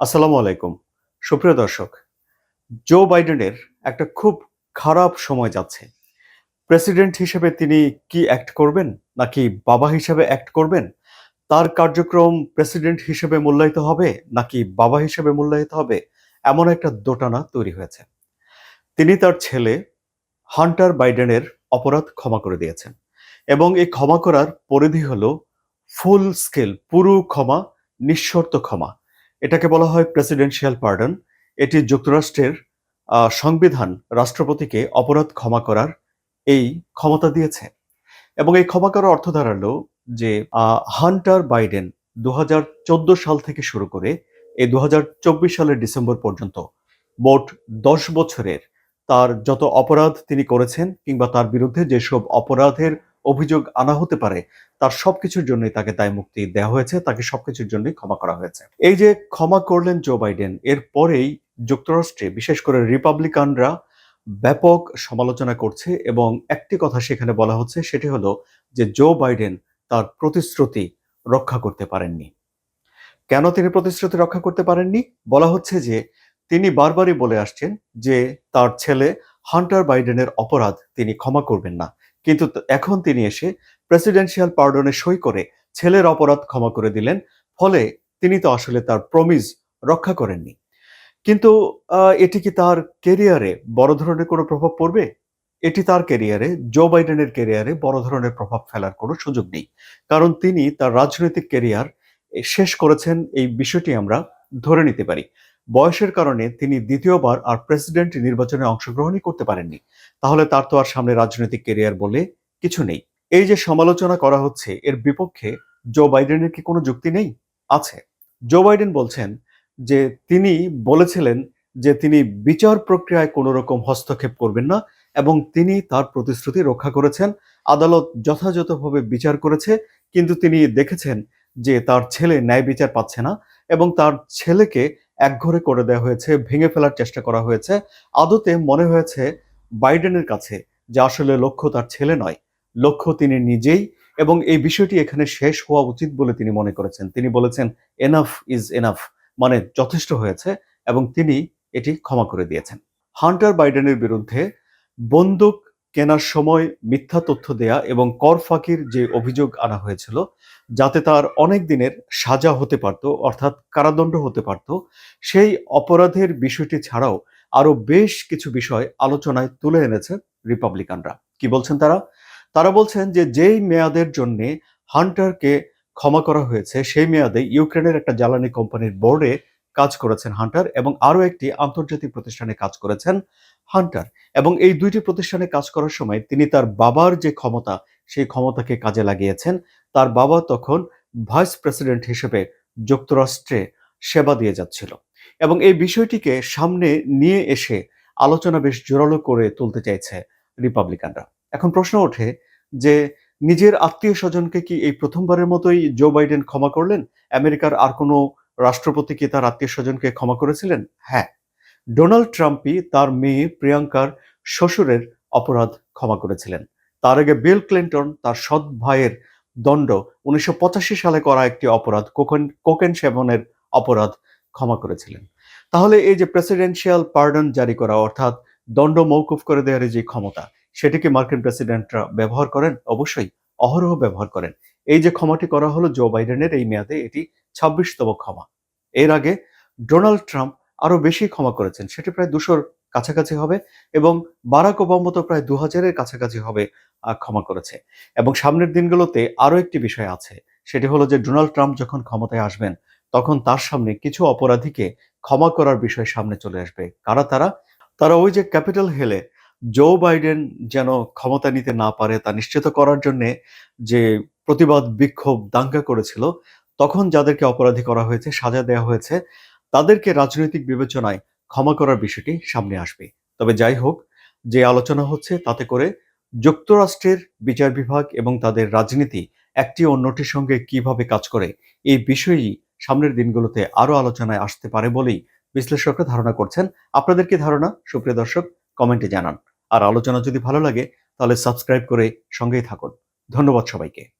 আসসালামু আলাইকুম। সুপ্রিয় দর্শক, জো বাইডেনের একটা খুব খারাপ সময় যাচ্ছে। প্রেসিডেন্ট হিসেবে তিনি কি অ্যাক্ট করবেন নাকি বাবা হিসেবে অ্যাক্ট করবেন? তার কার্যক্রম প্রেসিডেন্ট হিসেবে মূল্যায়িত হবে নাকি বাবা হিসেবে মূল্যায়িত হবে? এমন একটা দোটানা তৈরি হয়েছে। তিনি তার ছেলে হান্টার বাইডেনের অপরাধ ক্ষমা করে দিয়েছেন এবং এই ক্ষমা করার পরিধি হলো ফুল স্কেল, পুরো ক্ষমা, নিঃশর্ত ক্ষমা। এটাকে বলা হয় প্রেসিডেন্সিয়াল পার্ডন এটি যুক্তরাষ্ট্রের সংবিধান রাষ্ট্রপতিকে অপরাধ ক্ষমা করার এই ক্ষমতা দিয়েছে। এবং এই ক্ষমা করার অর্থ দাঁড়াল যে হান্টার বাইডেন দু হাজার চোদ্দ সাল থেকে শুরু করে এই দু হাজার চব্বিশ সালের ডিসেম্বর পর্যন্ত মোট দশ বছরের তার যত অপরাধ তিনি করেছেন কিংবা তার বিরুদ্ধে যেসব অপরাধের অভিযোগ আনা হতে পারে, তার সবকিছুর জন্যই তাকে দায় মুক্তি দেওয়া হয়েছে, তাকে সবকিছুর জন্যই ক্ষমা করা হয়েছে। এই যে ক্ষমা করলেন জো বাইডেন, এর পরেই যুক্তরাষ্ট্রে, বিশেষ করে রিপাবলিকানরা ব্যাপক সমালোচনা করছে এবং একটি কথা সেখানে বলা হচ্ছে, সেটি হলো যে জো বাইডেন তার প্রতিশ্রুতি রক্ষা করতে পারেননি। কেন তিনি প্রতিশ্রুতি রক্ষা করতে পারেননি? বলা হচ্ছে যে তিনি বারবারই বলে আসছেন যে তার ছেলে হান্টার বাইডেনের অপরাধ তিনি ক্ষমা করবেন না। কিন্তু এখন তিনি এসে প্রেসিডেন্সিয়াল পার্ডনে সই করে ছেলের অপরাধ ক্ষমা করে দিলেন, ফলে তিনি তো আসলে তার প্রমিস রক্ষা করেননি। কিন্তু এটি কি তার কেরিয়ারে বড় ধরনের কোনো প্রভাব পড়বে? এটি তার কেরিয়ারে জো বাইডেনের কেরিয়ারে বড় ধরনের প্রভাব ফেলার কোনো সুযোগ নেই। কারণ তিনি তার রাজনৈতিক কেরিয়ার শেষ করেছেন, এই বিষয়টি আমরা ধরে নিতে পারি। বয়সের কারণে তিনি দ্বিতীয়বার আর প্রেসিডেন্ট নির্বাচনে অংশগ্রহণই করতে পারেননি। তাহলে তার তো আর সামনে রাজনৈতিক কেরিয়ার বলে কিছু নেই। এই যে সমালোচনা করা হচ্ছে, এর বিপক্ষে জো বাইডেনের কি কোনো যুক্তি নেই? আছে। জো বাইডেন বলছেন যে তিনি বলেছিলেন যে তিনি বিচার প্রক্রিয়ায় কোনো রকম হস্তক্ষেপ করবেন না এবং তিনি তার প্রতিশ্রুতি রক্ষা করেছেন। আদালত যথাযথভাবে বিচার করেছে, কিন্তু তিনি দেখেছেন যে তার ছেলে ন্যায় বিচার পাচ্ছে না এবং তার ছেলেকে একঘরে করে দেওয়া হয়েছে, ভেঙে ফেলার চেষ্টা করা হয়েছে। আদতে মনে হয়েছে বাইডেনের কাছে, যে আসলে লক্ষ্য তার ছেলে নয়। লক্ষ্য তিনি নিজেই এবং এই বিষয়টি এখানে শেষ হওয়া উচিত বলে তিনি মনে করেছেন। তিনি বলেছেন এনাফ ইজ এনাফ মানে যথেষ্ট হয়েছে এবং তিনি এটি ক্ষমা করে দিয়েছেন। হান্টার বাইডেনের বিরুদ্ধে বন্দুক কেনার সময় মিথ্যা তথ্য দেয়া এবং কর ফাঁকির যে অভিযোগ আনা হয়েছিল, যাতে তার অনেক দিনের সাজা হতে পারত, অর্থাৎ কারাদণ্ড হতে পারত, সেই অপরাধের বিষয়টি ছাড়াও আরও বেশ কিছু বিষয় আলোচনায় তুলে এনেছে রিপাবলিকানরা। কি বলছেন তারা? তারা বলছেন যে যেই মেয়াদের জন্য হান্টারকে ক্ষমা করা হয়েছে, সেই মেয়াদে ইউক্রেনের একটা জ্বালানি কোম্পানির বোর্ডে কাজ করেছেন হান্টার এবং আরও একটি আন্তর্জাতিক প্রতিষ্ঠানে কাজ করেছেন হান্টার। এবং এই দুইটি প্রতিষ্ঠানে কাজ করার সময় তিনি তার বাবার যে ক্ষমতা, সেই ক্ষমতাকে কাজে লাগিয়েছেন। তার বাবা তখন ভাইস প্রেসিডেন্ট হিসেবে যুক্তরাষ্ট্রে সেবা দিয়ে যাচ্ছিল। এবং এই বিষয়টিকে সামনে নিয়ে এসে আলোচনা বেশ জোরালো করে তুলতে চাইছে রিপাবলিকানরা। এখন প্রশ্ন ওঠে যে নিজের আত্মীয় স্বজনকে কি এই প্রথমবারের মতোই জো বাইডেন ক্ষমা করলেন? আমেরিকার আর কোনো রাষ্ট্রপতি কি তার আত্মীয় স্বজনকে ক্ষমা করেছিলেন? হ্যাঁ। ডোনাল্ড ট্রাম্পই তার মেয়ে প্রিয়াঙ্কার শ্বশুরের অপরাধ ক্ষমা করেছিলেন। তার আগে বিল ক্লিন্টন, তার সৎ ভাইয়ের দণ্ড উনিশশো পঁচাশি সালে করা একটি অপরাধ, কোকেন কোকেন সেবনের অপরাধ ক্ষমা করেছিলেন। তাহলে এই যে প্রেসিডেন্সিয়াল পার্ডন জারি করা, অর্থাৎ দণ্ড মৌকুফ করে দেওয়ার যে ক্ষমতা সেটিকে মার্কিন প্রেসিডেন্টরা ব্যবহার করেন? অবশ্যই অহরহ ব্যবহার করেন। এই যে ক্ষমাটি করা হলো জো বাইডেনের এই মেয়াদে এটি ছাব্বিশতম ক্ষমা। এর আগে ডোনাল্ড ট্রাম্প আরও বেশি ক্ষমা করেছেন, সেটি প্রায় দুশোর কাছাকাছি হবে এবং বারাক ওবামা তো প্রায় দু হাজারের কাছাকাছি হবে ক্ষমা করেছে। এবং সামনের দিনগুলোতে আরও একটি বিষয় আছে, সেটি হলো যে ডোনাল্ড ট্রাম্প যখন ক্ষমতায় আসবেন তখন তার সামনে কিছু অপরাধীকে ক্ষমা করার বিষয় সামনে চলে আসবে। কারা তারা? তারা ওই যে ক্যাপিটাল হেলে জো বাইডেন যেন ক্ষমতা নিতে না পারে তা নিশ্চিত করার জন্য যে প্রতিবাদ, বিক্ষোভ, দাঙ্গা করেছিল, তখন যাদেরকে অপরাধী করা হয়েছে, সাজা দেওয়া হয়েছে, তাদেরকে রাজনৈতিক বিবেচনায় ক্ষমা করার বিষয়টি সামনে আসবে। তবে যাই হোক, যে আলোচনা হচ্ছে তাতে করে যুক্তরাষ্ট্রের বিচার বিভাগ এবং তাদের রাজনীতি একটি অন্যটির সঙ্গে কীভাবে কাজ করে, এই বিষয়ই সামনের দিনগুলোতে আরও আলোচনায় আসতে পারে বলেই বিশ্লেষকরা ধারণা করছেন। আপনাদের কি ধারণা? সুপ্রিয় দর্শক, কমেন্টে জানান। আর আলোচনা যদি ভালো লাগে, তাহলে সাবস্ক্রাইব করে সঙ্গেই থাকুন। ধন্যবাদ সবাইকে।